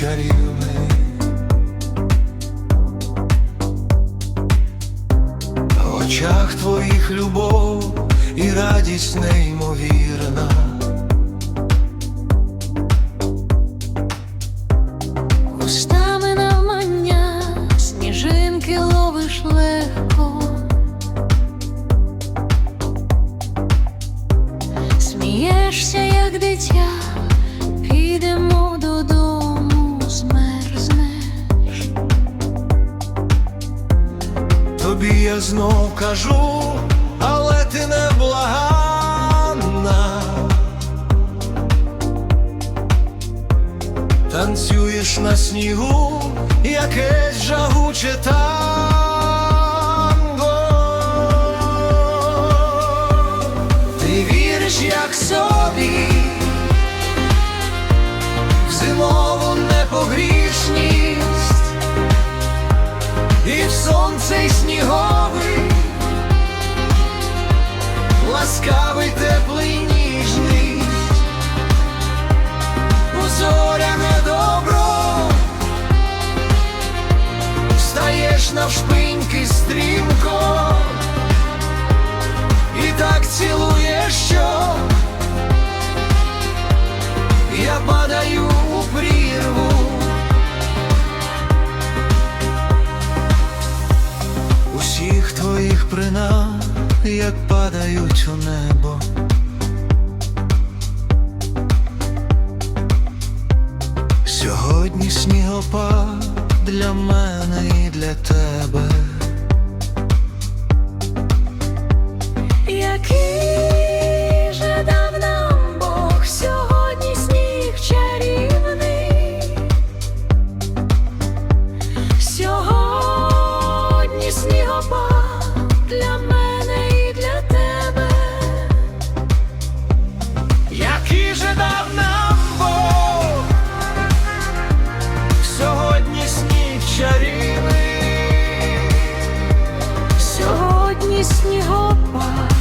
чарівний. В очах твоїх любов і радість неймовірна. Устами навмання сніжинки ловиш легко, смієшся, як дитя, підемо додому, змерзнеш. Тобі я знов кажу, але ти не. Танцюєш на снігу, якесь жагуче танго. В сонце й сніговий, ласкавий, теплий, ніжний, у зоряне добро, встаєш навшпиньки стрімко, принад, як падають у небо. Сьогодні снігопад для мене і для тебе. Який снігопад